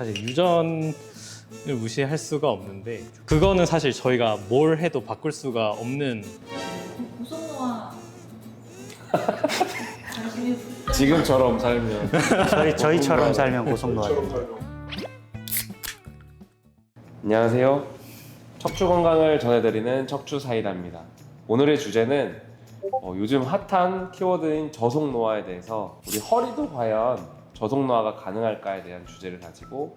사실 유전을 무시할 수가 없는데 그거는 사실 저희가 뭘 해도 바꿀 수가 없는 고성노화 관심이 지금처럼 살면 저희 저희처럼 살면 고속노화. 안녕하세요. 척추 건강을 전해드리는 척추 사이다입니다. 오늘의 주제는 어, 요즘 핫한 키워드인 저속 노화에 대해서 우리 허리도 과연 저속 노화가 가능할까에 대한 주제를 가지고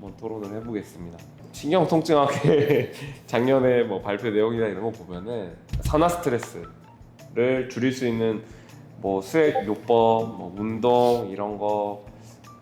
한번 토론을 해보겠습니다. 신경 통증학회 작년에 뭐 발표 내용이나 이런 거 보면은 산화 스트레스를 줄일 수 있는 뭐 수액 요법, 뭐 운동 이런 거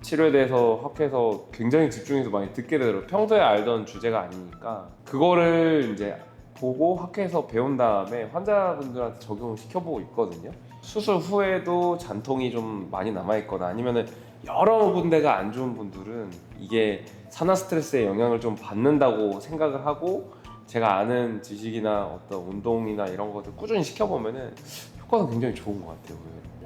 치료에 대해서 학회에서 굉장히 집중해서 많이 듣게 되더라고요. 평소에 알던 주제가 아니니까 그거를 이제 보고 학회에서 배운 다음에 환자분들한테 적용을 시켜보고 있거든요. 수술 후에도 잔통이 좀 많이 남아있거나 아니면은 여러 군데가 안 좋은 분들은 이게 산화 스트레스의 영향을 좀 받는다고 생각을 하고 제가 아는 지식이나 어떤 운동이나 이런 것들 꾸준히 시켜보면은 효과가 굉장히 좋은 것 같아요.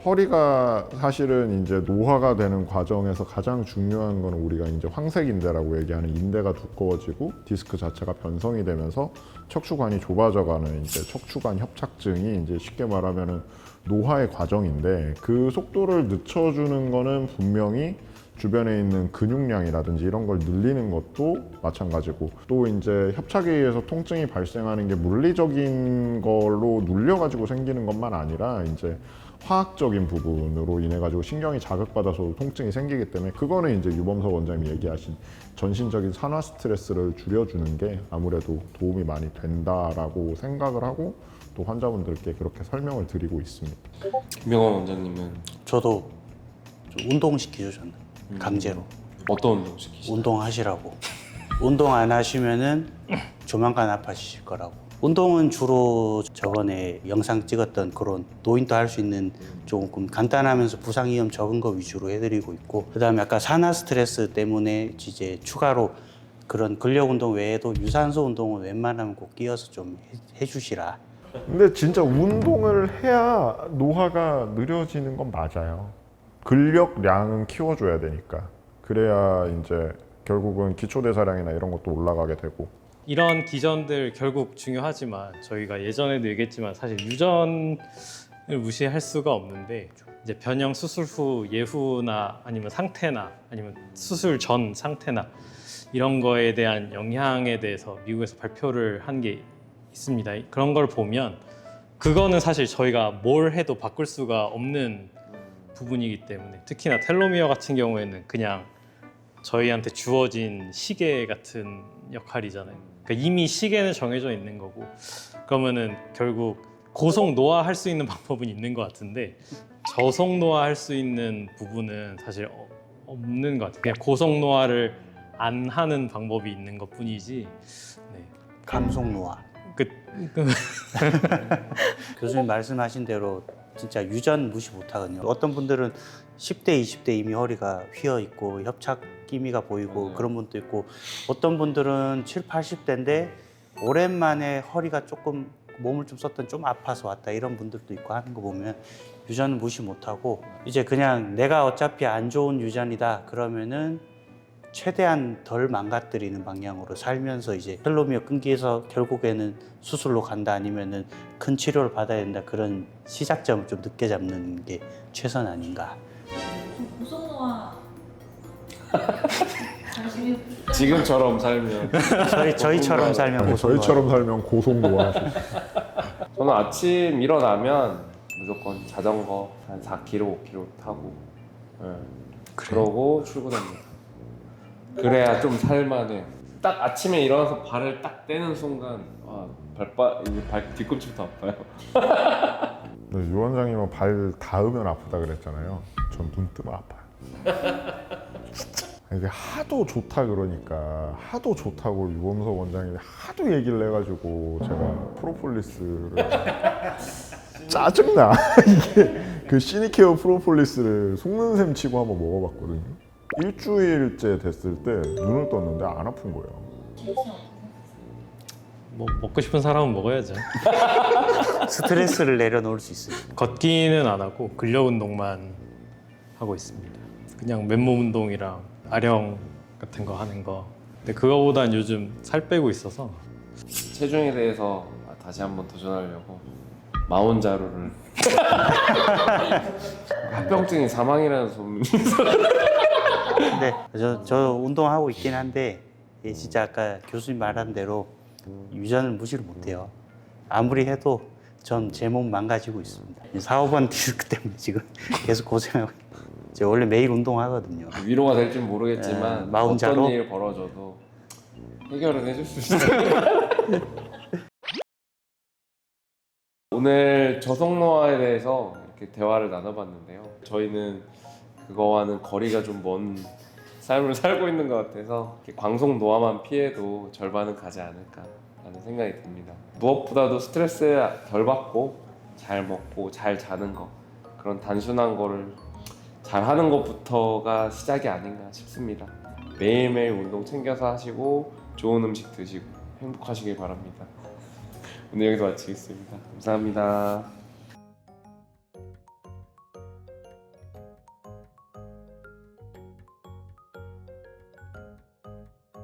허리가 사실은 이제 노화가 되는 과정에서 가장 중요한 거는 우리가 이제 황색인대라고 얘기하는 인대가 두꺼워지고 디스크 자체가 변성이 되면서 척추관이 좁아져가는 이제 척추관 협착증이 이제 쉽게 말하면은 노화의 과정인데 그 속도를 늦춰주는 거는 분명히 주변에 있는 근육량이라든지 이런 걸 늘리는 것도 마찬가지고 또 이제 협착에 의해서 통증이 발생하는 게 물리적인 걸로 눌려가지고 생기는 것만 아니라 이제 화학적인 부분으로 인해 가지고 신경이 자극받아서 통증이 생기기 때문에 그거는 이제 유범석 원장님이 얘기하신 전신적인 산화 스트레스를 줄여주는 게 아무래도 도움이 많이 된다라고 생각을 하고 또 환자분들께 그렇게 설명을 드리고 있습니다. 김병원 원장님은 저도 좀 운동시키죠 저는 강제로 어떤 운동 시키시나요? 운동하시라고. 운동 안 하시면은 조만간 아파지실 거라고. 운동은 주로 저번에 영상 찍었던 그런 노인도 할 수 있는 조금 간단하면서 부상 위험 적은 거 위주로 해드리고 있고 그다음에 아까 산화 스트레스 때문에 이제 추가로 그런 근력 운동 외에도 유산소 운동은 웬만하면 꼭 끼워서 좀 해- 해주시라. 근데 진짜 운동을 해야 노화가 느려지는 건 맞아요. 근력량은 키워줘야 되니까. 그래야 이제 결국은 기초 대사량이나 이런 것도 올라가게 되고. 이런 기전들 결국 중요하지만 저희가 예전에도 얘기했지만 사실 유전을 무시할 수가 없는데 이제 변형 수술 후 예후나 아니면 상태나 아니면 수술 전 상태나 이런 거에 대한 영향에 대해서 미국에서 발표를 한 게 있습니다. 그런 걸 보면 그거는 사실 저희가 뭘 해도 바꿀 수가 없는 부분이기 때문에 특히나 텔로미어 같은 경우에는 그냥 저희한테 주어진 시계 같은 역할이잖아요. 그러니까 이미 시계는 정해져 있는 거고 그러면은 결국 고속 노화할 수 있는 방법은 있는 것 같은데 저속 노화할 수 있는 부분은 사실 어- 없는 것 같아요. 그냥 고속 노화를 안 하는 방법이 있는 것 뿐이지. 네. 감속 노화. 그, 그 교수님 말씀하신 대로 진짜 유전 무시 못하거든요. 어떤 분들은 10대, 20대 이미 허리가 휘어 있고 협착 기미가 보이고 맞아요. 그런 분도 있고 어떤 분들은 7, 80대인데 오랜만에 허리가 조금 몸을 좀 썼던 좀 아파서 왔다 이런 분들도 있고 하는 거 보면 유전은 무시 못하고 이제 그냥 내가 어차피 안 좋은 유전이다 그러면은 최대한 덜 망가뜨리는 방향으로 살면서 이제 텔로미어 끊기에서 결국에는 수술로 간다 아니면은 큰 치료를 받아야 된다 그런 시작점을 좀 늦게 잡는 게 최선 아닌가. 고성노화 관심이 지금처럼 살면 저희 저희처럼 살면 고소. 저희처럼 살면 고속 노화하실 수 저는 아침 일어나면 무조건 자전거 한 4km, 5km 타고 예. 그러고 출근합니다. 그래야 좀 살만해. 딱 아침에 일어나서 발을 딱 떼는 순간 아, 발바 이제 발 뒤꿈치부터 아파요. 근데 유 원장님은 발 닿으면 아프다 그랬잖아요. 전 눈 뜨면 아파요. 이게 하도 좋다 그러니까 하도 좋다고 유범석 원장님이 하도 얘기를 해가지고 제가 프로폴리스를 짜증나 이게 그 시니케어 프로폴리스를 속는 셈 치고 한번 먹어봤거든요. 일주일째 됐을 때 눈을 떴는데 안 아픈 거예요. 뭐 먹고 싶은 사람은 먹어야죠. 스트레스를 내려놓을 수 있어요. 걷기는 안 하고 근력 운동만 하고 있습니다. 그냥 맨몸 운동이랑 아령 같은 거 하는 거. 근데 그거보단 요즘 살 빼고 있어서 체중에 대해서 다시 한번 도전하려고 마온 자루를 합병증이 사망이라는 소문이 근데 저, 저 운동하고 있긴 한데 예, 진짜 아까 교수님 말한 대로 유전을 무시를 못해요. 아무리 해도 전 제 몸 망가지고 있습니다. 4, 5번 디스크 때문에 지금 계속 고생하고 있어요. 제가 원래 매일 운동하거든요. 위로가 될지 모르겠지만 네, 마운자로? 어떤 일 벌어져도 해결은 해줄 수 있어요. 오늘 저속노화에 대해서 이렇게 대화를 나눠봤는데요. 저희는 그거와는 거리가 좀 먼 삶을 살고 있는 것 같아서 광속 노화만 피해도 절반은 가지 않을까라는 생각이 듭니다. 무엇보다도 스트레스 덜 받고 잘 먹고 잘 자는 거 그런 단순한 거를 잘 하는 것부터가 시작이 아닌가 싶습니다. 매일매일 운동 챙겨서 하시고 좋은 음식 드시고 행복하시길 바랍니다. 오늘 여기서 마치겠습니다. 감사합니다.